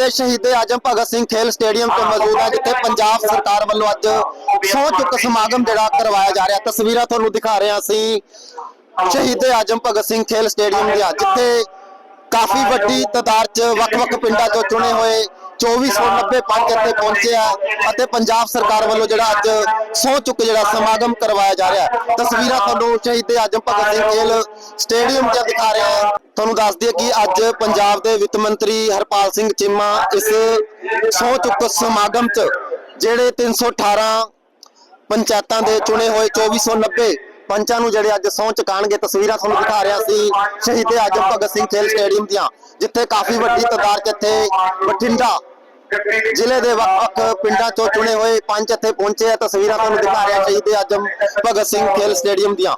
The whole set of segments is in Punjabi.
ਟਾਈਮ ਦੇ ਸ਼ਹੀਦ ਆਜਮ ਭਗਤ ਸਿੰਘ ਖੇਲ ਸਟੇਡੀਅਮ ਤੇ ਮੌਜੂਦ ਹੈ ਜਿੱਥੇ ਪੰਜਾਬ ਸਰਕਾਰ ਵੱਲੋਂ ਅੱਜ ਸਹੁੰ ਚੁੱਕ ਸਮਾਗਮ ਜਿਹੜਾ ਕਰਵਾਇਆ ਜਾ ਰਿਹਾ। ਤਸਵੀਰਾਂ ਤੁਹਾਨੂੰ ਦਿਖਾ ਰਹੇ ਹਾਂ ਅਸੀਂ। ਸ਼ਹੀਦੇ ਆਜਮ ਭਗਤ ਸਿੰਘ ਖੇਲ ਸਟੇਡੀਅਮ ਦੀਆਂ, ਜਿੱਥੇ ਕਾਫੀ ਵੱਡੀ ਤਾਦਾਦ 'ਚ ਵੱਖ-ਵੱਖ ਪਿੰਡਾਂ 'ਚੋਂ ਚੁਣੇ ਹੋਏ 2490 ਪੰਚ ਇੱਥੇ ਪਹੁੰਚੇ ਆ ਅਤੇ ਪੰਜਾਬ ਸਰਕਾਰ ਵੱਲੋਂ ਜਿਹੜਾ ਅੱਜ ਸਹੁੰ ਚੁੱਕ ਜਿਹੜਾ ਸਮਾਗਮ ਕਰਵਾਇਆ ਜਾ ਰਿਹਾ ਹੈ। ਤਸਵੀਰਾਂ ਤੁਹਾਨੂੰ ਸ਼ਹੀਦ ਆਜਮ ਭਗਤ ਸਿੰਘ ਖੇਲ ਸਟੇਡੀਅਮ 'ਚ ਦਿਖਾ ਰਿਹਾ ਹਾਂ ਤੁਹਾਨੂੰ ਦੱਸ ਦਈਏ ਕਿ ਅੱਜ ਪੰਜਾਬ ਦੇ ਵਿੱਤ ਮੰਤਰੀ ਹਰਪਾਲ ਸਿੰਘ ਚੀਮਾ ਇਸ ਸਹੁੰ ਚੁੱਕ ਸਮਾਗਮ 'ਚ ਜਿਹੜੇ 318 ਪੰਚਾਇਤਾਂ ਦੇ ਚੁਣੇ ਹੋਏ 2490 ਪੰਚਾਂ ਨੂੰ ਜਿਹੜੇ ਅੱਜ ਸਹੁੰ ਚੁਕਾਣਗੇ ਤਸਵੀਰਾਂ ਤੁਹਾਨੂੰ ਦਿਖਾ ਰਿਹਾ ਸੀ ਸ਼ਹੀਦ ਆਜਮ ਭਗਤ ਸਿੰਘ ਖੇਲ ਸਟੇਡੀਅਮ ਦੀਆਂ ਜਿੱਥੇ ਕਾਫੀ ਵੱਡੀ ਤਾਦਾਦ ਇੱਥੇ ਬਠਿੰਡਾ ਜ਼ਿਲ੍ਹੇ ਦੇ ਵੱਖ-ਵੱਖ ਪਿੰਡਾਂ ਚੋਂ ਚੁਣੇ ਹੋਏ ਪੰਚ ਇੱਥੇ ਪਹੁੰਚੇ ਆ ਤਸਵੀਰਾਂ ਤੁਹਾਨੂੰ ਦਿਖਾ ਰਿਹਾ ਸ਼ਹੀਦ ਆਜਮ ਭਗਤ ਸਿੰਘ ਖੇਲ ਸਟੇਡੀਅਮ ਦੀਆਂ।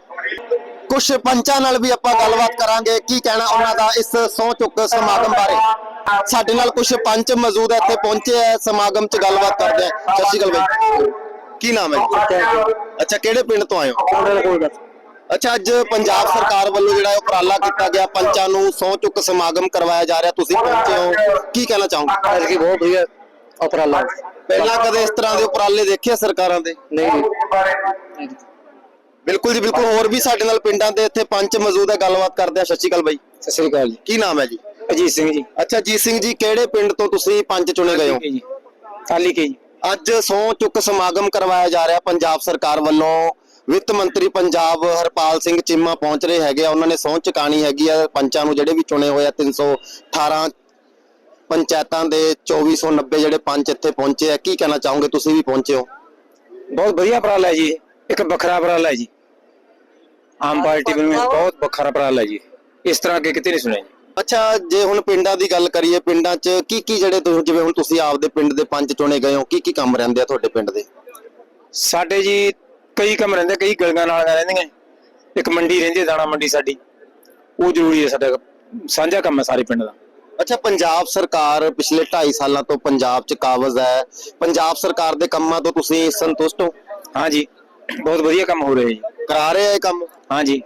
ਕੁਝ ਪੰਚਾਂ ਨਾਲ ਵੀ ਆਪਾਂ ਗੱਲਬਾਤ ਕਰਾਂਗੇ ਕੀ ਕਹਿਣਾ ਉਹਨਾਂ ਦਾ ਇਸ ਸਹੁੰ ਚੁੱਕ ਸਮਾਗਮ ਬਾਰੇ। ਸਾਡੇ ਨਾਲ ਕੁਝ ਪੰਚ ਮੌਜੂਦ ਇੱਥੇ ਪਹੁੰਚੇ ਆ ਸਮਾਗਮ 'ਚ ਗੱਲਬਾਤ ਕਰਦੇ ਆ। ਸਤਿ ਸ਼੍ਰੀ ਅਕਾਲ ਬਾਈ। ਕੀ ਨਾਮ ਹੈ ਅੱਛਾ ਕਿਹੜੇ ਪਿੰਡ ਤੋਂ ਆਏ ਹੋ? ਅੱਛਾ ਅੱਜ ਪੰਜਾਬ ਸਰਕਾਰ ਵੱਲੋਂ ਜਿਹੜਾ ਉਪਰਾਲਾ ਕੀਤਾ ਗਿਆ ਪੰਚਾਂ ਨੂੰ ਸਹੁੰ ਚੁੱਕ ਸਮਾਗਮ ਕਰਵਾਇਆ ਜਾ ਰਿਹਾ ਤੁਸੀਂ ਪਹੁੰਚੇ ਹੋ। ਕੀ ਕਹਿਣਾ ਚਾਹੋਗੇ? ਐਤਕੀ ਬਹੁਤ ਵਧੀਆ ਉਪਰਾਲਾ। ਪਹਿਲਾਂ ਕਦੇ ਇਸ ਤਰ੍ਹਾਂ ਦੇ ਉਪਰਾਲੇ ਦੇਖੇ ਸਰਕਾਰਾਂ ਦੇ? ਨਹੀਂ। ਬਿਲਕੁਲ ਜੀ ਬਿਲਕੁਲ। ਹੋਰ ਵੀ ਸਾਡੇ ਨਾਲ ਪਿੰਡਾਂ ਦੇ ਇੱਥੇ ਪੰਚ ਮੌਜੂਦ ਹੈ ਗੱਲਬਾਤ ਕਰਦੇ ਆ ਸਤਿ ਸ਼੍ਰੀ ਅਕਾਲ ਬਾਈ। ਸਤਿ ਸ੍ਰੀ ਅਕਾਲ ਜੀ। ਕੀ ਨਾਮ ਹੈ ਜੀ? ਅਜੀਤ ਸਿੰਘ ਜੀ। ਅੱਛਾ ਜੀਤ ਸਿੰਘ ਜੀ ਕਿਹੜੇ ਪਿੰਡ ਤੋਂ ਤੁਸੀਂ ਪੰਚ ਚੁਣੇ ਗਏ ਹੋ? ਜੀ। ਕਾਲੀ ਕੇ ਜੀ। ਅੱਜ ਸਹੁੰ ਚੁੱਕ ਸਮਾਗਮ ਕਰਵਾਇਆ ਜਾ ਰਿਹਾ ਪੰਜਾਬ ਸਰਕਾਰ ਵੱਲੋਂ। ਵਿੱਤ ਮੰਤਰੀ ਪੰਜਾਬ ਹਰਪਾਲ ਸਿੰਘ ਚੀਮਾ ਪਹੁੰਚ ਰਹੇ ਹੈਗੇ ਆ। ਉਹਨਾਂ ਨੇ ਸਹੁੰ ਚੁਕਾਣੀ ਹੈਗੀ ਆ। ਪੰਚਾਂ ਨੂੰ ਜਿਹੜੇ ਵੀ ਚੁਣੇ ਹੋਏ ਆ 318 ਪੰਚਾਇਤਾਂ ਦੇ 2490 ਜਿਹੜੇ ਪੰਚ ਇੱਥੇ ਪਹੁੰਚੇ ਆ। ਕੀ ਕਹਿਣਾ ਚਾਹੋਗੇ? ਤੁਸੀਂ ਵੀ ਪਹੁੰਚੇ ਹੋ। ਬਹੁਤ ਵਧੀਆ ਉਪਰਾਲਾ ਹੈ ਜੀ। ਇੱਕ ਵੱਖਰਾ ਉਪਰਾਲਾ ਹੈ ਜੀ। ਆਮ ਪਾਰਟੀ ਵੱਲੋਂ ਬਹੁਤ ਵੱਖਰਾ ਉਪਰਾਲਾ ਹੈ ਜੀ। ਇਸ ਤਰ੍ਹਾਂ ਅੱਗੇ ਕਿਤੇ ਨਹੀਂ ਸੁਣਿਆ ਜੀ। ਅੱਛਾ ਜੇ ਹੁਣ ਪਿੰਡਾਂ ਦੀ ਗੱਲ ਕਰੀਏ ਪਿੰਡਾਂ 'ਚ ਕੀ ਕੀ ਜਿਹੜੇ ਤੁਸੀਂ ਜਿਵੇਂ ਹੁਣ ਤੁਸੀਂ ਆਪਦੇ ਪਿੰਡ ਦੇ ਪੰਚ ਚੁਣੇ ਗਏ ਹੋ ਕੀ ਕੀ ਕੰਮ ਰਹਿੰਦੇ ਆ ਤੁਹਾਡੇ ਪਿੰਡ ਦੇ? ਸਾਡੇ ਜੀ ਕਈ ਕੰਮ ਰਹਿੰਦੇ ਕਈ ਗਲੀਆਂ ਨਾਲ ਰਹਿੰਦੀਆਂ। ਇੱਕ ਮੰਡੀ ਰਹਿੰਦੀ ਹੈ ਦਾਣਾ ਮੰਡੀ ਸਾਡੀ। ਉਹ ਜ਼ਰੂਰੀ ਹੈ ਸਾਡਾ ਸਾਂਝਾ ਕੰਮ ਹੈ ਸਾਰੇ ਪਿੰਡ ਦਾ। ਅੱਛਾ ਪੰਜਾਬ ਸਰਕਾਰ ਪਿਛਲੇ 2.5 ਸਾਲਾਂ ਤੋਂ ਪੰਜਾਬ 'ਚ ਕਾਬਜ਼ ਹੈ। ਪੰਜਾਬ ਸਰਕਾਰ ਦੇ ਕੰਮਾਂ ਤੋਂ ਤੁਸੀਂ ਸੰਤੁਸ਼ਟ ਹੋ? ਹਾਂ ਜੀ ਬਹੁਤ ਵਧੀਆ ਕੰਮ ਹੋ ਰਿਹਾ ਜੀ। ਕਰਾ ਰਹੇ ਆ ਇਹ ਕੰਮ? ਹਾਂ ਜੀ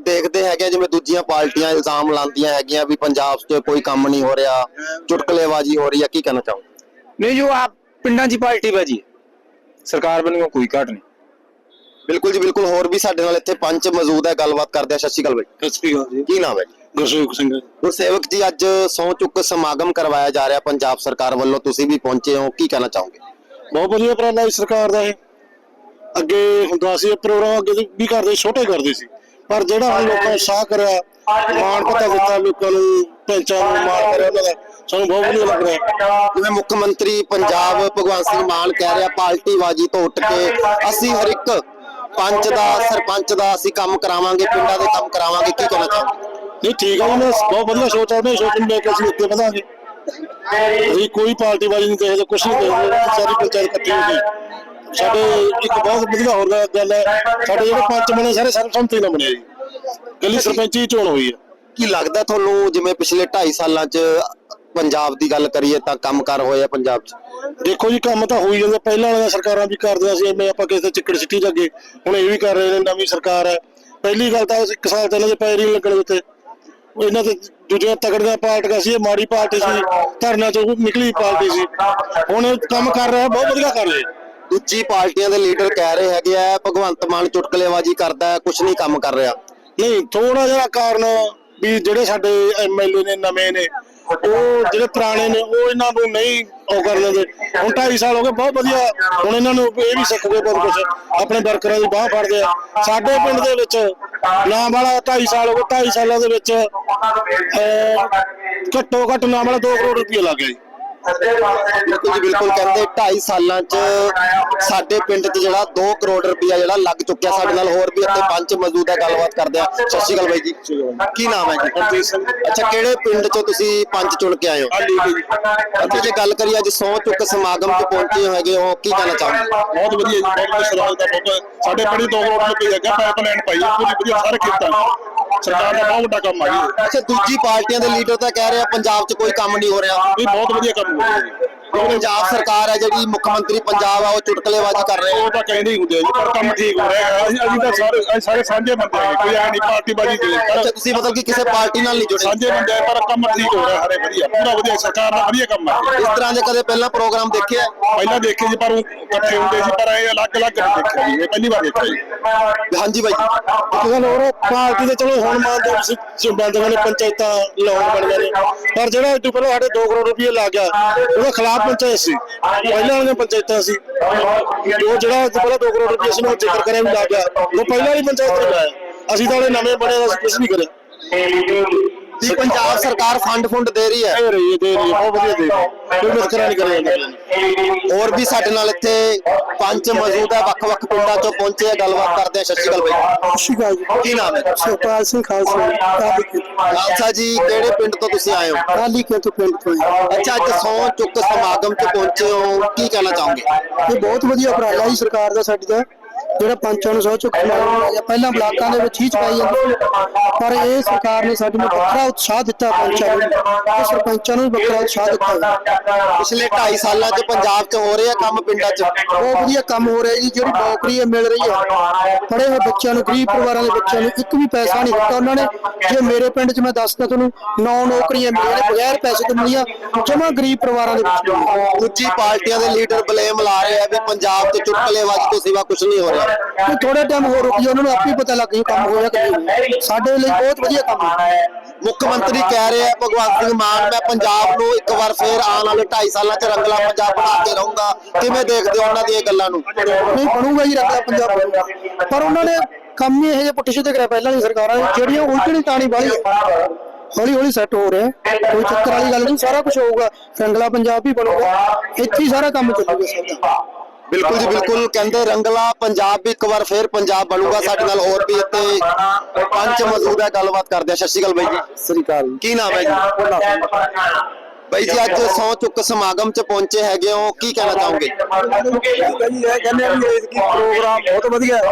ਦੇਖਦੇ ਹੈਗੇ ਜਿਵੇਂ ਦੂਜੀਆਂ ਪਾਰਟੀਆਂ ਇਲਜ਼ਾਮ ਲਾਉਂਦੀਆਂ ਹੈਗੀਆਂ ਵੀ ਪੰਜਾਬ 'ਚ ਕੋਈ ਕੰਮ ਨਹੀਂ ਹੋ ਰਿਹਾ ਚੁਟਕਲੇਬਾਜ਼ੀ ਹੋ ਰਹੀ ਹੈ। ਕੀ ਕਹਿਣਾ ਚਾਹੋ ਨਹੀਂ ਜੋ ਆਪ ਪਿੰਡਾਂ 'ਚ ਪਾਰਟੀ ਬਾਜੀ। ਸਰਕਾਰ ਵੱਲੋਂ ਕੋਈ ਘਾਟ ਨਹੀਂ। ਬਿਲਕੁਲ ਜੀ ਬਿਲਕੁਲ। ਹੋਰ ਵੀ ਸਾਡੇ ਨਾਲ ਇੱਥੇ ਪੰਚ ਮੌਜੂਦ ਹੈ। ਗੱਲਬਾਤ ਕਰਦੇ ਆ ਸਤਿ ਸ਼੍ਰੀ ਅਕਾਲ ਬਾਈ। ਸਤਿ ਸ੍ਰੀ ਅਕਾਲ ਜੀ। ਕੀ ਨਾਮ ਹੈ? ਗੁਰਸੇਵਕ ਸਿੰਘ। ਗੁਰਸੇਵਕ ਜੀ ਅੱਜ ਸਹੁੰ ਚੁੱਕ ਸਮਾਗਮ ਕਰਵਾਇਆ ਜਾ ਰਿਹਾ ਪੰਜਾਬ ਸਰਕਾਰ ਵੱਲੋਂ। ਤੁਸੀਂ ਵੀ ਪਹੁੰਚੇ ਹੋ। ਕੀ ਕਹਿਣਾ ਚਾਹੋਗੇ? ਬਹੁਤ ਵਧੀਆ ਉਪਰਾਲਾ ਇਸ ਸਰਕਾਰ ਦਾ ਇਹ। ਅੱਗੇ ਹੁੰਦਾ ਸੀ ਇਹ ਪ੍ਰੋਗਰਾਮ ਅੱਗੇ ਵੀ ਕਰਦੇ ਛੋਟੇ ਕਰਦੇ ਸੀ। ਪਰ ਜਿਹੜਾ ਹੁਣ ਲੋਕਾਂ ਨੂੰ ਸਾਹ ਕਰਿਆ ਮਾਣ ਪਤਾ ਦਿੱਤਾ ਲੋਕਾਂ ਨੂੰ ਪੈਂਚਾਂ ਨੂੰ ਮਾਣ ਕਰਿਆ ਉਹਨਾਂ ਦਾ ਸਾਨੂੰ ਬਹੁਤ ਵਧੀਆ ਲੱਗ ਰਿਹਾ। ਜਿਵੇਂ ਮੁੱਖ ਮੰਤਰੀ ਪੰਜਾਬ ਭਗਵੰਤ ਸਿੰਘ ਮਾਨ ਕਹਿ ਰਿਹਾ ਪਾਰਟੀਬਾਜ਼ੀ ਤੋਂ ਉੱਠ ਕੇ ਅਸੀਂ ਹਰ ਇੱਕ ਪੰਚ ਦਾ ਸਰਪੰਚ ਦਾ ਅਸੀਂ ਕੰਮ ਕਰਾਵਾਂਗੇ ਪਿੰਡਾਂ ਦੇ ਕੰਮ ਕਰਾਵਾਂਗੇ ਕੀ ਕਹਿਣਾ ਚਾਹੋਗੇ? ਨਹੀਂ ਠੀਕ ਆ ਮੈਂ ਬਹੁਤ ਵਧੀਆ ਸੋਚ ਆ ਉਹਨੇ ਸੋਚ ਨੂੰ ਲੈ ਕੇ ਅਸੀਂ ਅੱਗੇ ਵਧਾਂਗੇ। ਅਸੀਂ ਕੋਈ ਪਾਰਟੀ ਵਾਲੀ ਨਹੀਂ ਦੇਖਦੇ ਕੁਛ ਨਹੀਂ ਦੇਖਦੇ ਸਾਰੀ ਪੰਚਾਇਤ ਇਕੱਠੀ ਹੋ ਗਈ। ਸਾਡੇ ਇੱਕ ਬਹੁਤ ਵਧੀਆ ਹੋਰ ਗੱਲ ਹੈ ਸਾਡੇ ਜਿਹੜੇ ਪੰਚ ਬਣੇ ਸਾਰੇ ਸਰਬਸੰਮਤੀ ਨਾਲ ਬਣੇ ਆ ਜੀ। ਕੱਲੀ ਸਰਪੰਚੀ ਚੋਣ ਹੋਈ ਹੈ ਕੀ ਲੱਗਦਾ ਤੁਹਾਨੂੰ ਜਿਵੇਂ ਪਿਛਲੇ 2.5 ਸਾਲਾਂ 'ਚ ਪੰਜਾਬ ਦੀ ਗੱਲ ਕਰੀਏ ਤਾਂ ਕੰਮਕਾਰ ਹੋਇਆ ਪੰਜਾਬ 'ਚ? ਦੇਖੋ ਜੀ ਕੰਮ ਤਾਂ ਹੋਈ ਜਾਂਦਾ। ਪਹਿਲਾਂ ਵਾਲੀਆਂ ਸਰਕਾਰਾਂ ਵੀ ਕਰਦੀਆਂ ਸੀ ਐਵੇਂ ਆਪਾਂ ਕਿਸੇ ਤੇ ਚਿੱਕੜ ਸਿੱਟੀ ਲੱਗੇ ਹੁਣ ਇਹ ਵੀ ਕਰ ਰਹੇ ਨੇ ਨਵੀਂ ਸਰਕਾਰ ਹੈ। ਪਹਿਲੀ ਗੱਲ ਤਾਂ ਇੱਕ ਸਾਲ ਤੋਂ ਇਹਨਾਂ ਦੇ ਪੈਰ ਹੀ ਨਹੀਂ ਲੱਗਣ ਦਿੱਤੇ। ਇਹਨਾਂ ਦੇ ਦੂਜੀਆਂ ਤਗੜੀਆਂ ਪਾਰਟੀਆਂ ਸੀ ਇਹ ਮਾੜੀ ਪਾਰਟੀ ਸੀ ਧਰਨਾ ਚੋਂ ਨਿਕਲੀ ਪਾਰਟੀ ਸੀ। ਹੁਣ ਇਹ ਕੰਮ ਕਰ ਰਿਹਾ ਬਹੁਤ ਵਧੀਆ ਕਰ ਰਿਹਾ। ਦੂਜੀ ਪਾਰਟੀਆਂ ਦੇ ਲੀਡਰ ਕਹਿ ਰਹੇ ਹੈਗੇ ਆ ਭਗਵੰਤ ਮਾਨ ਚੁਟਕਲੇਬਾਜ਼ੀ ਕਰਦਾ ਕੁਝ ਨਹੀਂ ਕੰਮ ਕਰ ਰਿਹਾ। ਨਹੀਂ ਥੋੜਾ ਜਿਹਾ ਕਾਰਨ ਵੀ ਜਿਹੜੇ ਸਾਡੇ ਐਮਐਲਏ ਨੇ ਨਵੇਂ ਨੇ ਉਹ ਜਿਹੜੇ ਪੁਰਾਣੇ ਨੇ ਉਹ ਇਹਨਾਂ ਨੂੰ ਨਹੀਂ ਉਹ ਕਰ ਲੈਂਦੇ। ਹੁਣ 2.5 ਸਾਲ ਹੋ ਗਏ ਬਹੁਤ ਵਧੀਆ। ਹੁਣ ਇਹਨਾਂ ਨੂੰ ਇਹ ਵੀ ਸਿੱਖ ਗਏ ਬਹੁਤ ਕੁਝ ਆਪਣੇ ਵਰਕਰਾਂ ਦੀ ਬਾਹ ਫੜਦੇ ਆ। ਸਾਡੇ ਪਿੰਡ ਦੇ ਵਿੱਚ ਨਾ ਵਾਲਾ 2.5 ਸਾਲ ਹੋ ਗਏ 2.5 ਸਾਲਾਂ ਦੇ ਵਿੱਚ ਅਹ, ਘੱਟੋ ਘੱਟ ਨਾ ਵਾਲਾ 2 ਕਰੋੜ ਰੁਪਏ ਲੱਗ ਗਿਆ ਜੀ। ਬਿਲਕੁਲ ਜੀ ਬਿਲਕੁਲ ਕਹਿੰਦੇ 2.5 ਸਾਲਾਂ 'ਚ ਸਾਡੇ ਪਿੰਡ 'ਚ ਜਿਹੜਾ 2 ਕਰੋੜ ਰੁਪਇਆ ਜਿਹੜਾ ਲੱਗ ਚੁੱਕਿਆ ਸਾਡੇ ਨਾਲ ਹੋਰ ਵੀ ਇੱਥੇ ਪੰਚ ਮੌਜੂਦ ਗੱਲਬਾਤ ਕਰਦੇ ਆ। ਸਤਿ ਸ਼੍ਰੀ ਅਕਾਲ ਬਾਈ ਜੀ। ਕੀ ਨਾਮ ਹੈ ਜੀ? ਹਰਜੀਤ ਸਿੰਘ। ਅੱਛਾ ਕਿਹੜੇ ਪਿੰਡ 'ਚੋਂ ਤੁਸੀਂ ਪੰਚ ਚੁਣ ਕੇ ਆਏ ਹੋ? ਅੱਛਾ ਜੇ ਗੱਲ ਕਰੀਏ ਅੱਜ ਸਹੁੰ ਚੁੱਕ ਸਮਾਗਮ 'ਚ ਪਹੁੰਚੇ ਹੈਗੇ ਹੋ ਕੀ ਕਹਿਣਾ ਚਾਹੋਗੇ? ਬਹੁਤ ਵਧੀਆ ਜੀ ਬਹੁਤ ਵਧੀਆ ਸਰਕਾਰ ਦਾ ਬਹੁਤ ਸਾਡੇ ਪਿੰਡ 2 ਕਰੋੜ ਰੁਪਏ ਹੈਗਾ ਪਾਈਪਲਾਈਨ ਪਾਈ ਪੂਰੀ ਵਧੀਆ ਸਾਰੇ ਖੇਤਾਂ ਸਰਕਾਰ ਦਾ ਬਹੁਤ ਵੱਡਾ ਕੰਮ ਆ ਜੀ। ਅੱਛਾ ਦੂਜੀ ਪਾਰਟੀਆਂ ਦੇ ਲੀਡਰ ਤਾਂ ਕਹਿ ਰਹੇ ਆ ਪੰਜਾਬ 'ਚ ਕੋਈ ਕੰਮ ਨਹੀਂ ਹੋ ਰਿਹਾ। ਇਹ ਬਹੁਤ ਵਧੀਆ ਕੰਮ ਹੋ ਰਿਹਾ ਜੀ। ਪੰਜਾਬ ਸਰਕਾਰ ਹੈ ਜਿਹੜੀ ਮੁੱਖ ਮੰਤਰੀ ਪੰਜਾਬ ਆ ਉਹ ਚੁਟਕਲੇਬਾਜ਼ੀ ਕਰ ਰਹੇ ਆ। ਉਹ ਤਾਂ ਕਹਿੰਦੇ ਹੀ ਹੁੰਦੇ ਆ ਜੀ ਪਰ ਕੰਮ ਠੀਕ ਹੋ ਰਿਹਾ ਹੈ। ਅਸੀਂ ਅਸੀਂ ਤਾਂ ਸਾਰੇ ਅਸੀਂ ਸਾਰੇ ਸਾਂਝੇ ਬੰਦੇ ਹਾਂ ਕੋਈ ਐ ਨਹੀਂ ਪਾਰਟੀ ਬਾਜੀ ਦੇ ਪਰ ਅੱਛਾ ਤੁਸੀਂ ਮਤਲਬ ਕਿ ਕਿਸੇ ਪਾਰਟੀ ਨਾਲ ਨਹੀਂ ਜੁੜੇ। ਸਾਂਝੇ ਬੰਦੇ ਆ, ਪਰ ਕੰਮ ਠੀਕ ਹੋ ਰਿਹਾ ਹਰੇ ਵਧੀਆ। ਪੂਰਾ ਵਧੀਆ ਸਰਕਾਰ ਦਾ ਵਧੀਆ ਕੰਮ ਹੈ ਇਸ ਤਰ੍ਹਾਂ ਦੇ ਕਦੇ ਪਹਿਲਾਂ ਪ੍ਰੋਗਰਾਮ ਦੇਖਿਆ? ਪਹਿਲਾਂ ਦੇਖੇ ਜੀ ਪਰ ਉਹ ਇਕੱਠੇ ਹੁੰਦੇ ਸੀ ਪਰ ਇਹ ਅਲੱਗ-ਅਲੱਗ ਨਹੀਂ ਦੇਖਿਆ ਜੀ ਇਹ ਪਹਿਲੀ ਵਾਰ ਦੇਖਿਆ ਜੀ। ਹਾਂਜੀ ਬਾਈ ਇੱਕ ਗੱਲ ਹੋਰ ਪਾਰਟੀ ਦੇ ਚਲੋ ਹੁਣ ਮੰਨਦੇ ਸੀ ਬੰਦਿਆਂ ਨੇ ਪੰਚਾਇਤਾਂ ਲਾਉਣ ਬਣੀਆਂ ਨੇ। ਪਰ ਜਿਹੜਾ ਇਹ ਤੋਂ ਪਹਿਲਾਂ ਸਾਡੇ 2 ਕਰੋੜ ਰੁਪਏ ਲੱਗ ਗਿਆ ਉਹਦੇ ਖਿਲਾਫ ਪੰਚਾਇਤ ਸੀ। ਪਹਿਲਾਂ ਵਾਲੀਆਂ ਪੰਚਾਇਤਾਂ ਸੀ। ਉਹ ਜਿਹੜਾ ਪਹਿਲਾਂ 2 ਕਰੋੜ ਰੁਪਏ ਸੀ ਨੂੰ ਜ਼ਿਕਰ ਕਰਿਆ ਵੀ ਲੱਗ ਗਿਆ। ਉਹ ਪਹਿਲਾਂ ਵਾਲੀ ਪੰਚਾਇਤ ਨੇ ਲਾਇਆ ਅਸੀਂ ਤਾਂ ਉਹਨੇ ਨਵੇਂ ਬਣੇ ਦਾ ਕੁਝ ਨਹੀਂ ਕਰਿਆ। ਵੀ ਪੰਜਾਬ ਸਰਕਾਰ ਫੰਡ ਫੁੰਡ ਦੇ ਰਹੀ ਹੈ। ਦੇ ਰਹੀ ਹੈ ਦੇ ਰਹੀ ਹੈ ਬਹੁਤ ਵਧੀਆ ਦੇ ਰਹੀ ਹੈ। ਕੋਈ ਮਸਕਰਾ ਨਹੀਂ ਨੇ ਹੋਰ ਵੀ ਸਾਡੇ ਨਾਲ ਇੱਥੇ ਪੰਚ ਮੌਜੂਦ ਹੈ ਵੱਖ-ਵੱਖ ਪਿੰਡਾਂ ਚੋਂ ਪਹੁੰਚੇ ਆ ਗੱਲਬਾਤ ਕਰਦੇ ਆ। ਸਤਿ ਸ਼੍ਰੀ ਅਕਾਲ ਬਾਈ। ਸ਼ਿਕਾ ਜੀ। ਕੀ ਨਾਮ ਹੈ? ਸੁਖਪਾਲ ਸਿੰਘ ਖਾਲਸਾ। ਖਾਲਸਾ ਜੀ ਕਿਹੜੇ ਪਿੰਡ ਤੋਂ ਤੁਸੀਂ ਆਏ ਹੋ? ਕਾਲੀ ਕੇ ਤੋਂ ਪਿੰਡ ਤੋਂ ਅੱਛਾ ਅੱਜ ਸੌ ਚੁੱਕ ਸਮਾਗਮ 'ਚ ਪਹੁੰਚੇ ਹੋ ਕੀ ਕਹਿਣਾ ਚਾਹੋਗੇ? ਇਹ ਬਹੁਤ ਵਧੀਆ ਉਪਰਾਲਾ ਜੀ ਸਰਕਾਰ ਦਾ ਸਾਡੀ ਦਾ। ਜਿਹੜਾ ਪੰਚਾਂ ਨੂੰ ਸੌ ਚੁੱਕ ਮਾਰਿਆ ਪਹਿਲਾਂ ਬਲਾਕਾਂ ਦੇ ਵਿੱਚ ਹੀ ਚੁਕਾਈ ਜਾਂਦੀ ਪਰ ਇਹ ਸਰਕਾਰ ਨੇ ਸਾਡੇ ਨੂੰ ਵੱਖਰਾ ਉਤਸ਼ਾਹ ਦਿੱਤਾ ਪੰਚਾਂ ਨੂੰ। ਤੇ ਸਰਪੰਚਾਂ ਨੂੰ ਵੱਖਰਾ ਉਤਸ਼ਾਹ ਦਿੱਤਾ ਪਿਛਲੇ 2.5 ਸਾਲਾਂ 'ਚ ਪੰਜਾਬ 'ਚ ਹੋ ਰਿਹਾ ਕੰਮ ਪਿੰਡਾਂ 'ਚ। ਬਹੁਤ ਵਧੀਆ ਕੰਮ ਹੋ ਰਿਹਾ ਜੀ ਜਿਹੜੀ ਨੌਕਰੀ ਮਿਲ ਰਹੀ ਹੈ। ਪੜ੍ਹੇ ਹੋਏ ਬੱਚਿਆਂ ਨੂੰ ਗਰੀਬ ਪਰਿਵਾਰਾਂ ਦੇ ਬੱਚਿਆਂ ਨੂੰ ਇੱਕ ਵੀ ਪੈਸਾ ਨਹੀਂ ਦਿੱਤਾ ਉਹਨਾਂ ਨੇ। ਜੇ ਮੇਰੇ ਪਿੰਡ 'ਚ ਮੈਂ ਦੱਸਦਾ ਤੁਹਾਨੂੰ ਨੌ ਨੌਕਰੀਆਂ ਮਿਲੀਆਂ ਨੇ ਬਗੈਰ ਪੈਸੇ ਤੋਂ ਮਿਲੀਆਂ ਜਮਾ ਗਰੀਬ ਪਰਿਵਾਰਾਂ ਦੇ ਵਿੱਚ। ਦੂਜੀ ਪਾਰਟੀਆਂ ਦੇ ਲੀਡਰ ਬਲੇਮ ਲਾ ਰਹੇ ਆ ਵੀ ਪੰਜਾਬ 'ਚ ਚੁਟਕਲੇਬਾਜ਼ੀ ਤੋਂ ਸਿਵਾ ਕੁਝ ਨਹੀਂ ਹੋ ਰਿਹਾ। ਕਿ ਥੋੜੇ ਟਾਈਮ ਹੋਰ ਰੁਕੀ ਉਹਨਾਂ ਨੂੰ ਆਪੇ ਪਤਾ ਲੱਗ ਜੂ ਕੰਮ ਹੋਇਆ ਕਿ ਨਹੀਂ ਸਾਡੇ ਲਈ ਬਹੁਤ ਵਧੀਆ ਕੰਮ ਹੈ। ਮੁੱਖ ਮੰਤਰੀ ਕਹਿ ਰਹੇ ਭਗਵੰਤ ਸਿੰਘ ਮਾਨ, ਮੈਂ ਪੰਜਾਬ ਨੂੰ ਇੱਕ ਵਾਰ ਫੇਰ ਆਉਣ ਵਾਲੇ 2.5 ਸਾਲਾਂ 'ਚ ਰੰਗਲਾ ਪੰਜਾਬ ਬਣਾ ਕੇ ਰਹੂੰਗਾ। ਕਿਵੇਂ ਦੇਖਦੇ ਹੋ ਉਹਨਾਂ ਦੀਆਂ ਗੱਲਾਂ ਨੂੰ? ਨਹੀਂ, ਬਣੂਗਾ ਜੀ ਰੰਗਲਾ ਪੰਜਾਬ। ਪਰ ਉਹਨਾਂ ਨੇ ਕੰਮ ਹੀ ਇਹ ਜਿਹੇ ਪੁੱਠੇ ਸਿੱਧੇ ਕਰਿਆ। ਪਹਿਲਾਂ ਦੀ ਸਰਕਾਰਾਂ ਨੇ, ਜਿਹੜੀਆਂ ਉਲਝਣੀ ਤਾਣੀ ਵਾਲੀ ਹੌਲੀ ਹੌਲੀ ਸੈੱਟ ਹੋ ਰਿਹਾ। ਕੋਈ ਚੱਕਰ ਵਾਲੀ ਗੱਲ ਨਹੀਂ, ਸਾਰਾ ਕੁਝ ਹੋਊਗਾ। ਰੰਗਲਾ ਪੰਜਾਬ ਹੀ ਬਣੂਗਾ। ਇੱਥੇ ਹੀ ਸਾਰਾ ਕੰਮ ਚੱਲੂਗਾ ਸਭ ਦਾ ਬਿਲਕੁਲ ਜੀ ਬਿਲਕੁਲ। ਕਹਿੰਦੇ ਰੰਗਲਾ ਪੰਜਾਬ ਵੀ ਇੱਕ ਵਾਰ ਫੇਰ ਪੰਜਾਬ ਬਣੂਗਾ ਸਾਡੇ ਨਾਲ ਹੋਰ ਵੀ ਇੱਥੇ ਪੰਜ ਮੌਜੂਦ ਹੈ ਗੱਲਬਾਤ ਕਰਦੇ ਆ। ਸਤਿ ਸ਼੍ਰੀ ਅਕਾਲ ਬਾਈ ਜੀ। ਸ੍ਰੀ ਅਕਾਲ। ਕੀ ਨਾਮ ਹੈ ਜੀ? ਬਾਈ ਜੀ ਅੱਜ ਸੌ ਚੁੱਕ ਸਮਾਗਮ 'ਚ ਪਹੁੰਚੇ ਹੈਗੇ ਹੋ। ਕੀ ਕਹਿਣਾ ਚਾਹੋਗੇ? ਜੀ ਇਹ ਕਹਿੰਦੇ ਆ ਵੀ ਇਹ ਕੀ ਪ੍ਰੋਗਰਾਮ ਬਹੁਤ ਵਧੀਆ ਹੈ।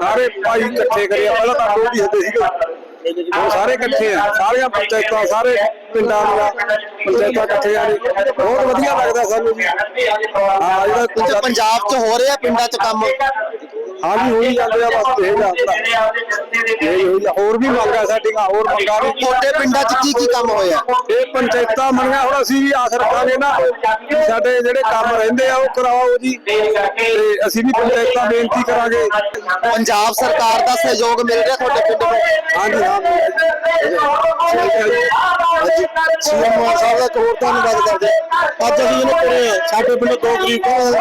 ਸਾਰੇ ਭਾਈ ਇਕੱਠੇ ਕਰਿਆ ਪਹਿਲਾਂ ਤਾਂ ਦੋ ਹੀ ਹੁੰਦੇ ਸੀਗੇ। ਹੁਣ ਸਾਰੇ ਇਕੱਠੇ ਆ। ਸਾਰੀਆਂ ਪੰਚਾਇਤਾਂ ਸਾਰੇ ਪਿੰਡਾਂ ਦੀਆਂ ਪੰਚਾਇਤਾਂ ਇਕੱਠੇ ਆ ਨੇ ਬਹੁਤ ਵਧੀਆ ਲੱਗਦਾ ਸਾਨੂੰ ਜੀ ਹਾਂ ਜਿਹੜਾ ਪੰਜਾਬ ਪੰਜਾਬ 'ਚ ਹੋ ਰਿਹਾ ਪਿੰਡਾਂ 'ਚ ਕੰਮ? ਹਾਂ ਜੀ ਹੋਈ ਜਾਂਦੇ ਆ ਬਸ ਇਹ ਜਾਂਦਾ ਇਹ ਹੋਈ ਜਾ- ਹੋਰ ਵੀ ਮੰਗਾਂ ਸਾਡੀਆਂ ਹੋਰ ਮੰਗਾਂ ਵੀ ਤੁਹਾਡੇ ਪਿੰਡਾਂ 'ਚ ਕੀ ਕੀ ਕੰਮ ਹੋਇਆ? ਇਹ ਪੰਚਾਇਤਾਂ ਬਣੀਆਂ ਹੁਣ ਅਸੀਂ ਵੀ ਆਸ ਰੱਖਾਂਗੇ ਨਾ। ਵੀ ਸਾਡੇ ਜਿਹੜੇ ਕੰਮ ਰਹਿੰਦੇ ਆ ਉਹ ਕਰਾਓ ਜੀ। ਤੇ ਅਸੀਂ ਵੀ ਪੰਚਾਇਤਾਂ ਬੇਨਤੀ ਕਰਾਂਗੇ। ਪੰਜਾਬ ਸਰਕਾਰ ਦਾ ਸਹਿਯੋਗ ਮਿਲ ਰਿਹਾ ਤੁਹਾਡੇ ਪਿੰਡ ਨੂੰ? ਹਾਂਜੀ। ਹਾਂ ਸੀਐਮ ਮਾਨ ਸਾਹਿਬ ਦਾ ਕਰੋੜ ਧੰਨਵਾਦ ਕਰਦੇ ਹਾਂ। ਅੱਜ ਅਸੀਂ ਇਹਨੇ ਕਰੇ। ਸਾਡੇ ਪਿੰਡ ਦੋ ਗਰੀਬ ਕੋਲ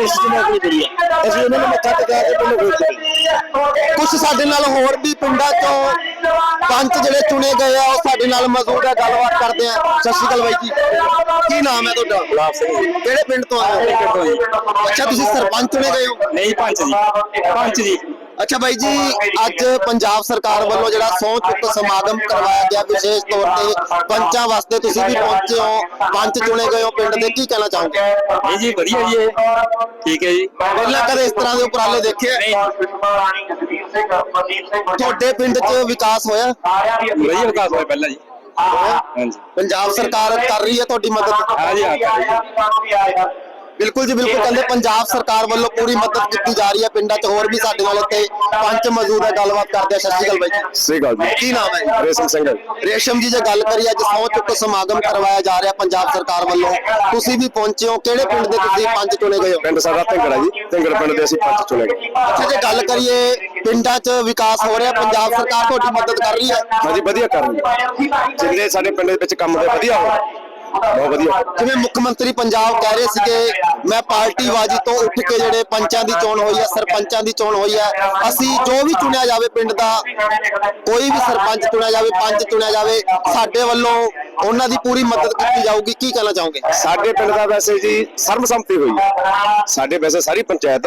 ਇਸ ਚ ਨੌਕਰੀ ਕਰੀ ਆ ਅਸੀਂ ਉਹਨਾਂ ਨੂੰ ਮੱਥਾ ਟੇਕਿਆ ਕੇ ਪਿੰਡ ਵੇਚ ਕੁਝ ਸਾਡੇ ਨਾਲ ਹੋਰ ਵੀ ਪਿੰਡਾਂ 'ਚੋਂ ਪੰਚ ਜਿਹੜੇ ਚੁਣੇ ਗਏ ਆ ਉਹ ਸਾਡੇ ਨਾਲ ਮੌਜੂਦ ਹੈ ਗੱਲਬਾਤ ਕਰਦੇ ਆ। ਸਤਿ ਸ਼੍ਰੀ ਅਕਾਲ ਬਾਈ ਜੀ। ਕੀ ਨਾਮ ਹੈ ਤੁਹਾਡਾ? ਗੁਲਾਬ ਸਿੰਘ ਕਿਹੜੇ ਪਿੰਡ ਤੋਂ ਆਏ ਹੋ? ਅੱਛਾ ਤੁਸੀਂ ਸਰਪੰਚ ਚੁਣੇ ਗਏ ਹੋ? ਨਹੀਂ ਪੰਚ ਜੀ। ਪੰਚ ਜੀ। ਅੱਛਾ ਬਾਈ ਜੀ ਅੱਜ ਪੰਜਾਬ ਸਰਕਾਰ ਵੱਲੋਂ ਜਿਹੜਾ ਸਹੁੰ ਚੁੱਕ ਸਮਾਗਮ ਕਰਵਾਇਆ ਗਿਆ ਵਿਸ਼ੇਸ਼ ਤੌਰ ਤੇ ਪੰਚਾਂ ਵਾਸਤੇ ਤੁਸੀਂ ਵੀ ਪਹੁੰਚੇ ਹੋ ਪੰਚ ਚੁਣੇ ਗਏ ਹੋ ਪਿੰਡ ਦੇ ਕੀ ਕਹਿਣਾ ਚਾਹੋਗੇ? ਨਹੀਂ ਜੀ ਵਧੀਆ ਜੀ ਇਹ। ਠੀਕ ਹੈ ਜੀ। ਪਹਿਲਾਂ ਕਦੇ ਇਸ ਤਰ੍ਹਾਂ ਦੇ ਉਪਰਾਲੇ ਦੇਖੇ? ਆ? ਤੁਹਾਡੇ ਪਿੰਡ 'ਚ ਵਿਕਾਸ ਹੋਇਆ? ਵਧੀਆ ਵਿਕਾਸ ਹੋਇਆ ਪਹਿਲਾਂ ਜੀ। ਹਾਂਜੀ ਪੰਜਾਬ ਸਰਕਾਰ ਕਰ ਰਹੀ ਹੈ ਤੁਹਾਡੀ ਮਦਦ? ਹਾਂ ਜੀ ਹਾਂ ਕਰ ਰਹੀ ਹੈ। ਬਿਲਕੁਲ ਜੀ ਬਿਲਕੁਲ ਕਹਿੰਦੇ ਪੰਜਾਬ ਸਰਕਾਰ ਵੱਲੋਂ ਪੂਰੀ ਮਦਦ ਕੀਤੀ ਜਾ ਰਹੀ ਹੈ। ਪਿੰਡਾਂ 'ਚ ਹੋਰ ਵੀ ਸਾਡੇ ਨਾਲ ਇੱਥੇ ਪੰਚ ਮੌਜੂਦ ਹੈ। ਗੱਲਬਾਤ ਕਰਦੇ ਆ ਸਤਿ ਸ਼੍ਰੀ ਅਕਾਲ ਬਾਈ ਜੀ। ਸਹੀ ਗੱਲ ਕੀ ਨਾਮ ਹੈ ਜੀ? ਰੇਸ਼ਮ ਸਿੰਘ। ਰੇਸ਼ਮ ਜੀ ਜੇ ਗੱਲ ਕਰੀਏ ਅੱਜ ਸਹੁੰ ਚੁੱਕ ਸਮਾਗਮ ਕਰਵਾਇਆ ਜਾ ਰਿਹਾ ਪੰਜਾਬ ਸਰਕਾਰ ਵੱਲੋਂ। ਤੁਸੀਂ ਵੀ ਪਹੁੰਚੇ ਹੋ। ਕਿਹੜੇ ਪਿੰਡ ਦੇ ਤੁਸੀਂ ਪੰਚ ਚੁਣੇ ਗਏ ਹੋ? ਪਿੰਡ ਸਾਡਾ ਢਿੰਗੜਾ ਜੀ। ਢਿੰਗੜ ਪਿੰਡ ਦੇ ਅਸੀਂ ਪੰਚ ਚੁਣੇ ਗਏ। ਅੱਛਾ ਜੇ ਗੱਲ ਕਰੀਏ ਪਿੰਡਾਂ 'ਚ ਵਿਕਾਸ ਹੋ ਰਿਹਾ ਪੰਜਾਬ ਸਰਕਾਰ ਤੁਹਾਡੀ ਮਦਦ ਕਰ ਰਹੀ ਹੈ? ਹਾਂਜੀ ਵਧੀਆ ਕਰ ਰਹੀ ਹੈ। ਜਿੰਨੇ ਸਾਡੇ ਪਿੰਡ ਦੇ ਵਿੱਚ ਕੰਮ ਦੇ ਵਧੀਆ ਹੋ ਬਹੁਤ ਵਧੀਆ। ਜਿਵੇਂ ਮੁੱਖ ਮੰਤਰੀ ਪੰਜਾਬ ਕਹਿ ਰਹੇ ਸੀਗੇ, ਮੈਂ ਪਾਰਟੀਬਾਜ਼ੀ ਤੋਂ ਉੱਠ ਕੇ ਜਿਹੜੇ ਪੰਚਾਂ ਦੀ ਚੋਣ ਹੋਈ ਹੈ ਸਰਪੰਚਾਂ ਦੀ ਚੋਣ ਹੋਈ ਹੈ ਅਸੀਂ ਜੋ ਵੀ ਚੁਣਿਆ ਜਾਵੇ ਪਿੰਡ ਦਾ, ਕੋਈ ਵੀ ਸਰਪੰਚ ਚੁਣਿਆ ਜਾਵੇ, ਪੰਚ ਚੁਣਿਆ ਜਾਵੇ, ਸਾਡੇ ਵੱਲੋਂ ਉਹਨਾਂ ਦੀ ਪੂਰੀ ਮਦਦ ਕੀਤੀ ਜਾਊਗੀ ਕੀ ਕਹਿਣਾ ਚਾਹੋਗੇ? ਸਾਡੇ ਪਿੰਡ ਦਾ ਵੈਸੇ ਜੀ ਸਰਬਸੰਮਤੀ ਹੋਈ ਹੈ। ਸਾਡੇ ਵੈਸੇ ਸਾਰੀ ਪੰਚਾਇਤ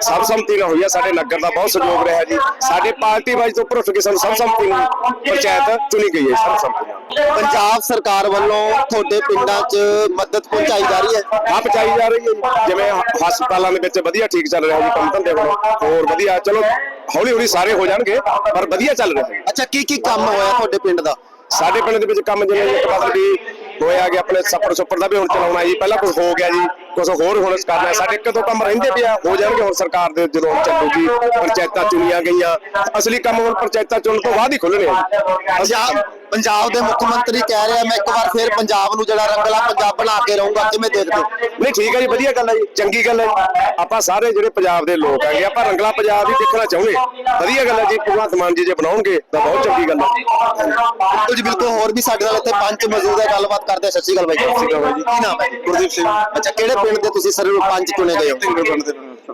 ਸਰਬਸੰਮਤੀ ਨਾਲ ਹੋਈ ਹੈ। ਸਾਡੇ ਨਗਰ ਦਾ ਬਹੁਤ ਸਹਿਯੋਗ ਰਿਹਾ ਜੀ। ਸਾਡੇ ਪਾਰਟੀ ਵਾਈਜ਼ ਤੋਂ ਉੱਪਰ ਉੱਠ ਕੇ ਸਾਨੂੰ ਸਰਬਸੰਮਤੀ ਨਾਲ ਪੰਚਾਇਤ ਚੁਣੀ ਗਈ ਹੈ ਸਰਬਸੰਮਤੀ ਨਾਲ। ਪੰਜਾਬ ਸਰਕਾਰ ਵੱਲੋਂ ਤੁਹਾਡੇ ਪਿੰਡਾਂ 'ਚ ਮਦਦ ਪਹੁੰਚਾਈ ਜਾ ਰਹੀ ਹੈ? ਆਪ ਚਾਈ ਜਾ ਰਹੀ ਹੈ। ਜਿਵੇਂ ਹਸਪਤਾਲਾਂ ਦੇ ਵਿੱਚ ਵਧੀਆ ਠੀਕ ਚੱਲ ਰਿਹਾ ਜੀ ਕੰਮ ਧੰਦੇ ਹੁਣ ਹੋਰ ਵਧੀਆ ਚਲੋ ਹੌਲੀ ਹੌਲੀ ਸਾਰੇ ਹੋ ਜਾਣਗੇ ਪਰ ਵਧੀਆ ਚੱਲ ਰਿਹਾ ਹੈ ਅੱਛਾ ਕੀ ਕੀ ਕੰਮ ਹੋਇਆ ਤੁਹਾਡੇ ਪਿੰਡ ਦਾ? ਸਾਡੇ ਪਿੰਡ ਦੇ ਵਿੱਚ ਕੰਮ ਜਿਵੇਂ ਇੱਕ ਪਾਸੇ ਵੀ ਹੋਇਆ ਕਿ ਆਪਣੇ ਸੱਪੜ ਸੁੱਪੜ ਦਾ ਵੀ ਹੁਣ ਚਲਾਉਣਾ ਜੀ, ਪਹਿਲਾਂ ਕੁਝ ਹੋ ਗਿਆ ਜੀ। ਕੁਝ ਹੋਰ ਹੁਣ ਕਰਨਾ। ਸਾਡੇ ਇੱਕ ਦੋ ਕੰਮ ਰਹਿੰਦੇ ਪਿਆ ਹੋ ਜਾਣਗੇ ਹੁਣ ਸਰਕਾਰ ਦੇ ਜਦੋਂ ਚੱਲੂਗੀ ਪੰਚਾਇਤਾਂ ਚੁਣੀਆਂ ਗਈਆਂ। ਅਸਲੀ ਕੰਮ ਹੁਣ ਪੰਚਾਇਤਾਂ ਚੁਣਨ ਤੋਂ ਬਾਅਦ ਹੀ ਖੁੱਲਣੇ ਆ ਪੰਜਾਬ ਪੰਜਾਬ ਦੇ ਮੁੱਖ ਮੰਤਰੀ ਕਹਿ ਰਿਹਾ ਮੈਂ ਇੱਕ ਵਾਰ ਫੇਰ ਪੰਜਾਬ ਨੂੰ ਜਿਹੜਾ ਰੰਗਲਾ ਪੰਜਾਬ ਬਣਾ ਕੇ ਰਹੂੰਗਾ ਕਿਵੇਂ ਦੇਖਦੇ ਨਹੀਂ ਠੀਕ ਹੈ ਜੀ ਵਧੀਆ ਗੱਲ ਹੈ ਜੀ ਚੰਗੀ ਗੱਲ ਹੈ। ਆਪਾਂ ਸਾਰੇ ਜਿਹੜੇ ਪੰਜਾਬ ਦੇ ਲੋਕ ਹੈਗੇ ਆਪਾਂ ਰੰਗਲਾ ਪੰਜਾਬ ਹੀ ਦੇਖਣਾ ਚਾਹੁੰਦੇ ਵਧੀਆ ਗੱਲ ਹੈ ਜੀ ਭਗਵੰਤ ਮਾਨ ਜੀ ਜੇ ਬਣਾਉਣਗੇ ਤਾਂ ਬਹੁਤ ਚੰਗੀ ਗੱਲ ਹੈ। ਬਿਲਕੁਲ ਜੀ ਬਿਲਕੁਲ ਹੋਰ ਵੀ ਸਾਡੇ ਨਾਲ ਇੱਥੇ ਪੰਚ ਮੌਜੂਦ ਹੈ ਗੱਲਬਾਤ ਕਰਦੇ ਸ਼੍ਰੀ ਅਕਾਲ ਬਾਈ ਜੀ। ਕੀ ਨਾਮ ਹੈ ਜੀ? ਗੁਰਦੀਪ ਸਿੰਘ। ਅੱਛਾ ਕਿਹੜੇ ਪਿੰਡ ਦੇ ਤੁਸੀਂ ਸਰ ਪੰਜ ਚੁਣੇ ਗਏ ਹੋ।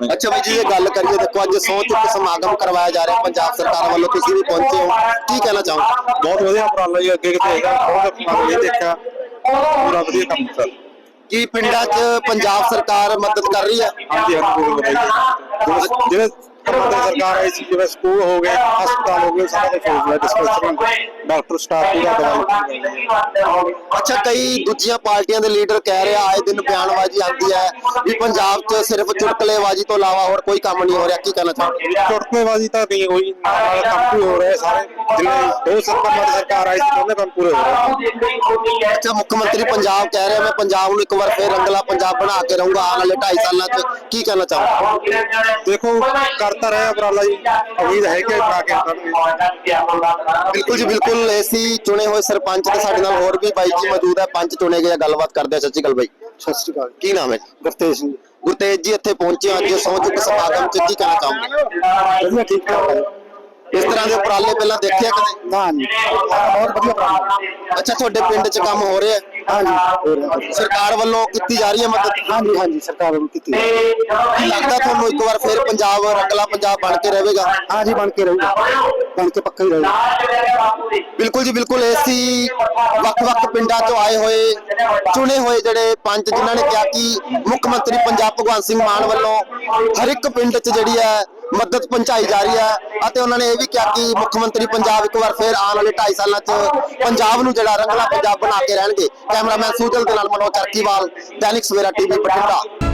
ਅੱਛਾ ਬਾਈ ਜੀ ਇਹ ਗੱਲ ਕਰੀਏ ਦੇਖੋ ਅੱਜ ਸਹੁੰ ਚੁੱਕ ਸਮਾਗਮ ਕਰਵਾਇਆ ਜਾ ਰਿਹਾ ਪੰਜਾਬ ਸਰਕਾਰ ਵੱਲੋਂ ਤੁਸੀਂ ਵੀ ਪਹੁੰਚੇ ਹੋ। ਕੀ ਕਹਿਣਾ ਚਾਹੋਗੇ? ਬਹੁਤ ਵਧੀਆ ਉਪਰਾਲਾ ਜੀ ਅੱਗੇ ਕਿਤੇ ਹੈਗਾ। ਬਹੁਤ ਦੇਖਿਆ। ਪੂਰਾ ਵਧੀਆ ਕੰਮ ਕਰ ਕੀ ਪਿੰਡਾਂ 'ਚ ਪੰਜਾਬ ਸਰਕਾਰ ਮਦਦ ਕਰ ਰਹੀ ਹੈ? ਹਾਂਜੀ ਹਾਂਜੀ। ਜਿਹੜੇ ਕੰਮਾਂ ਦੀ ਸਰਕਾਰ ਆਈ ਸੀ ਜਿਵੇਂ ਸਕੂਲ ਹੋ ਗਏ ਹਸਪਤਾਲ ਹੋ ਗਏ ਸਾਰਾ ਕੁਝ ਹੋ ਗਿਆ ਡਿਸਪੈਂਸਰੀ ਡਾਕਟਰ ਸਟਾਫ ਪੂਰਾ ਦਵਾਈ ਅੱਛਾ ਕਈ ਦੂਜੀਆਂ ਪਾਰਟੀਆਂ ਦੇ ਲੀਡਰ ਕਹਿ ਰਹੇ ਆਏ ਦਿਨ ਬਿਆਨਬਾਜ਼ੀ ਆਉਂਦੀ ਹੈ ਵੀ ਪੰਜਾਬ 'ਚ ਸਿਰਫ ਚੁਟਕਲੇਬਾਜ਼ੀ ਤੋਂ ਇਲਾਵਾ ਹੋਰ ਕੋਈ ਕੰਮ ਨਹੀਂ ਹੋ ਰਿਹਾ ਕੀ ਕਹਿਣਾ ਚਾਹੋਗੇ? ਚੁਟਕਲੇਬਾਜ਼ੀ ਤਾਂ ਨਹੀਂ ਹੋਈ ਨਾਲ ਕੰਮ ਵੀ ਹੋ ਰਹੇ ਸਾਰੇ ਜਿੰਨੇ ਦੋ ਸਰਕਾਰਾਂ ਸਰਕਾਰ ਆਈ ਸੀ ਉਹਨੇ ਕੰਮ ਪੂਰੇ ਹੋ ਰਹੇ ਅੱਛਾ ਮੁੱਖ ਮੰਤਰੀ ਪੰਜਾਬ ਕਹਿ ਰਿਹਾ ਮੈਂ ਪੰਜਾਬ ਨੂੰ ਇੱਕ ਵਾਰ ਫੇਰ ਰੰਗਲਾ ਪੰਜਾਬ ਬਣਾ ਕੇ ਰਹੂੰਗਾ ਆਉਣ ਵਾਲੇ 2.5 ਸਾਲਾਂ 'ਚ ਕੀ ਕਹਿਣਾ ਚਾਹੋਗੇ? ਦੇਖੋ ਕਰਤਾ ਰਿਹਾ ਉਪਰਾਲਾ ਜੀ। ਉਮੀਦ ਹੈ ਕਿ ਬਣਾ ਕੇ ਕਰਨਗੇ ਬਿਲਕੁਲ ਜੀ ਬਿਲਕੁਲ। ਐਸੀ ਚੁਣੇ ਹੋਏ ਸਰਪੰਚ ਤੇ ਸਾਡੇ ਨਾਲ ਹੋਰ ਵੀ ਬਾਈ ਜੀ ਮੌਜੂਦ ਹੈ ਪੰਚ ਚੁਣੇ ਗਏ ਆ, ਗੱਲਬਾਤ ਕਰਦੇ ਆ। ਸੱਚੀ ਗੱਲ ਬਾਈ। ਸਤਿ ਸ਼੍ਰੀ ਅਕਾਲ। ਕੀ ਨਾਮ ਹੈ? ਗੁਰਤੇਜ ਸਿੰਘ। ਗੁਰਤੇਜ ਜੀ ਇੱਥੇ ਪਹੁੰਚੇ ਹੋ ਅੱਜ ਸਹੁੰ ਚੁੱਕ ਸਮਾਗਮ 'ਚ ਕੀ ਕਹਿਣਾ ਚਾਹੋਗੇ? ਵਧੀਆ ਠੀਕ ਠਾਕ ਹੈ ਇਸ ਤਰ੍ਹਾਂ ਦੇ ਉਪਰਾਲੇ ਪਹਿਲਾਂ ਦੇਖਿਆ ਕਦੇ? ਹਾਂ ਜੀ ਬਹੁਤ ਵਧੀਆ ਉਪਰਾਲਾ? ਅੱਛਾ ਤੁਹਾਡੇ ਪਿੰਡ 'ਚ ਕੰਮ ਹੋ ਰਿਹਾ? ਹੈ? ਜੀ ਹੋ ਰਿਹਾ ਹੈ। ਸਰਕਾਰ ਵੱਲੋਂ ਕੀਤੀ ਜਾ ਰਹੀ ਹੈ ਮਦਦ? ਹਾਂਜੀ ਹਾਂਜੀ ਸਰਕਾਰ ਵੱਲੋਂ ਕੀਤੀ ਹੈ। ਕੀ ਲੱਗਦਾ ਤੁਹਾਨੂੰ ਇੱਕ ਵਾਰ ਫੇਰ ਪੰਜਾਬ ਰੰਗਲਾ ਪੰਜਾਬ ਬਣ ਕੇ ਰਹੇਗਾ? ਹਾਂ ਜੀ ਬਣ ਕੇ ਰਹੂਗਾ। ਬਣ ਕੇ ਪੱਕਾ ਹੀ ਰਹੂਗਾ। ਬਿਲਕੁਲ ਜੀ ਬਿਲਕੁਲ। ਏਸੀ ਵੱਖ-ਵੱਖ ਪਿੰਡਾਂ ਤੋਂ ਆਏ ਹੋਏ ਚੁਣੇ ਹੋਏ ਜਿਹੜੇ ਪੰਚ ਜਿਨ੍ਹਾਂ ਨੇ ਕਿਹਾ ਕਿ ਮੁੱਖ ਮੰਤਰੀ ਪੰਜਾਬ ਭਗਵੰਤ ਸਿੰਘ ਮਾਨ ਵੱਲੋਂ ਹਰ ਇੱਕ ਪਿੰਡ 'ਚ ਜਿਹੜੀ ਹੈ ਮਦਦ ਪਹੁੰਚਾਈ ਜਾ ਰਹੀ ਹੈ ਅਤੇ ਉਹਨਾਂ ਨੇ ਇਹ ਵੀ ਕਿਹਾ ਕਿ ਮੁੱਖ ਮੰਤਰੀ ਪੰਜਾਬ ਇੱਕ ਵਾਰ ਫੇਰ ਆਉਣ ਵਾਲੇ 2.5 ਸਾਲਾਂ 'ਚ ਪੰਜਾਬ ਨੂੰ ਜਿਹੜਾ ਰੰਗਲਾ ਪੰਜਾਬ ਬਣਾ ਕੇ ਰਹਿਣਗੇ। ਕੈਮਰਾਮੈਨ ਸੂਜਲ ਦੇ ਨਾਲ ਮਨੋਜ ਚਰਕੀਵਾਲ ਦੈਨਿਕ ਸਵੇਰਾ ਟੀਵੀ, ਬਠਿੰਡਾ।